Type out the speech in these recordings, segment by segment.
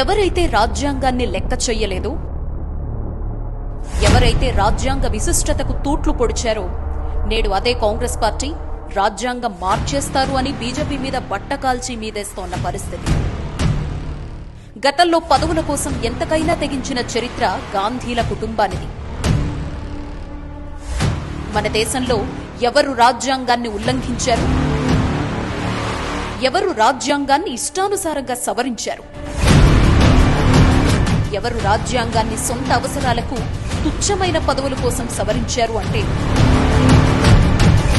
ఎవరైతే రాజ్యాంగాన్ని లెక్క చెయ్యలేదో ఎవరైతే రాజ్యాంగ విశిష్టతకు తూట్లు పొడిచారో నేడు అదే కాంగ్రెస్ పార్టీ రాజ్యాంగం మార్చేస్తారు అని బీజేపీ మీద బట్టకాల్చి మీదేస్తోన్న పరిస్థితి. గతంలో పదవుల కోసం ఎంతకైనా తెగించిన చరిత్ర గాంధీల కుటుంబానిది. మన దేశంలో ఎవరు రాజ్యాంగాన్ని ఉల్లంఘించారు? ఎవరు రాజ్యాంగాన్ని ఇష్టానుసారంగా సవరించారు? ఎవరు రాజ్యాంగాన్ని సొంత అవసరాలకు తుచ్చమైన పదవుల కోసం సవరించారు అంటే?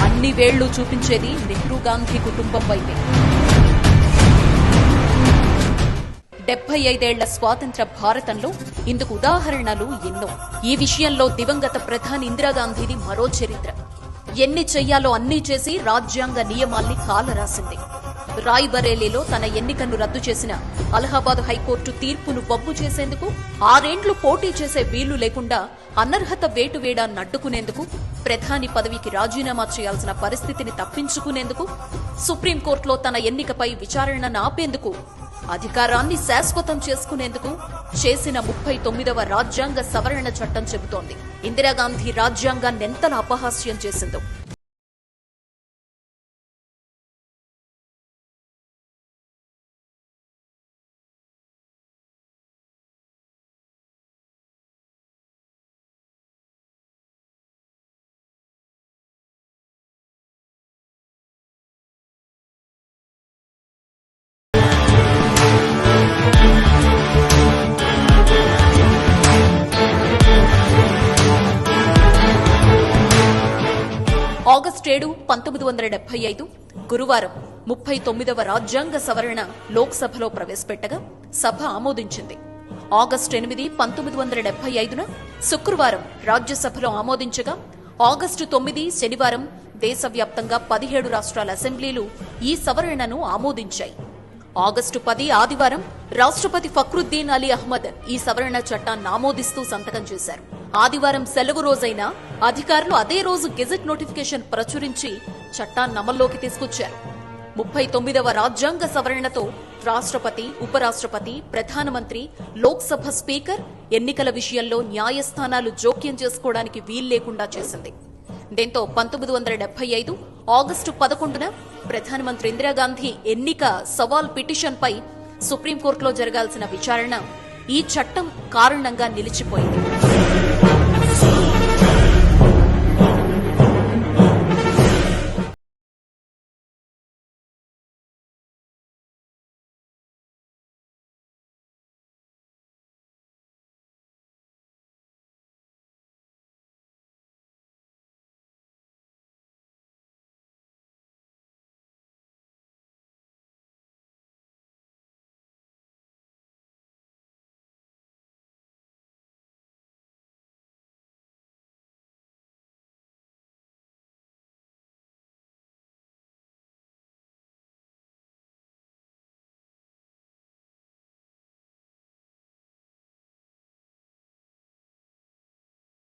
అన్ని వేళ్ళు చూపించేది నెహ్రూ గాంధీ కుటుంబం వైపే. డెబ్బై ఐదేళ్ళ స్వాతంత్ర భారతంలో ఇందుకు ఉదాహరణలు ఎన్నో. ఈ విషయంలో దివంగత ప్రధాని ఇందిరాగాంధీది మరో చరిత్ర. ఎన్ని చెయ్యాలో అన్నీ చేసి రాజ్యాంగ నియమాల్ని కాలరాసింది. రాయ్బరేలీలో తన ఎన్నికను రద్దు చేసిన అలహాబాద్ హైకోర్టు తీర్పును బొబ్బు చేసేందుకు ఆరేండ్లు పోటీ చేసే వీలు లేకుండా అనర్హత వేటు వేడాన్ని అడ్డుకునేందుకు ప్రధాని పదవికి రాజీనామా చేయాల్సిన పరిస్థితిని తప్పించుకునేందుకు సుప్రీంకోర్టులో తన ఎన్నికపై విచారణను నాపేందుకు అధికారాన్ని శాశ్వతం చేసుకునేందుకు చేసిన ముప్పై తొమ్మిదవ రాజ్యాంగ సవరణ చట్టం చెబుతోంది. ఇందిరాగాంధీ రాజ్యాంగాన్ని ఎంతలా అపహాస్యం చేసిందో. ఆగస్టు ఏడు పంతొమ్మిది వందల డెబ్బై ఐదు గురువారం ముప్పై తొమ్మిదవ రాజ్యాంగ సవరణ లోక్సభలో ప్రవేశపెట్టగా సభ ఆమోదించింది. ఆగస్టు ఎనిమిది పంతొమ్మిది వందల డెబ్బై ఐదున శుక్రవారం రాజ్యసభలో ఆమోదించగా ఆగస్టు తొమ్మిది శనివారం దేశవ్యాప్తంగా పదిహేడు రాష్ట్రాల అసెంబ్లీలు ఈ సవరణను ఆమోదించాయి. ఆగస్టు పది ఆదివారం రాష్ట్రపతి ఫక్రుద్దీన్ అలీ అహ్మద్ ఈ సవరణ చట్టాన్ని ఆమోదిస్తూ సంతకం చేశారు. ఆదివారం సెలవు రోజైన అధికారులు అదే రోజు గెజెట్ నోటిఫికేషన్ ప్రచురించి చట్టాన్ని అమల్లోకి తీసుకొచ్చారు. ముప్పై తొమ్మిదవ రాజ్యాంగ సవరణతో రాష్ట్రపతి ఉపరాష్ట్రపతి ప్రధానమంత్రి లోక్సభ స్పీకర్ ఎన్నికల విషయంలో న్యాయస్థానాలు జోక్యం చేసుకోవడానికి వీల్లేకుండా చేసింది. దీంతో పంతొమ్మిది వందల డెబ్బై ఐదు ఆగస్టు పదకొండున ప్రధానమంత్రి ఇందిరాగాంధీ ఎన్నిక సవాల్ పిటిషన్పై సుప్రీంకోర్టులో జరగాల్సిన విచారణ ఈ చట్టం కారణంగా నిలిచిపోయింది. Two.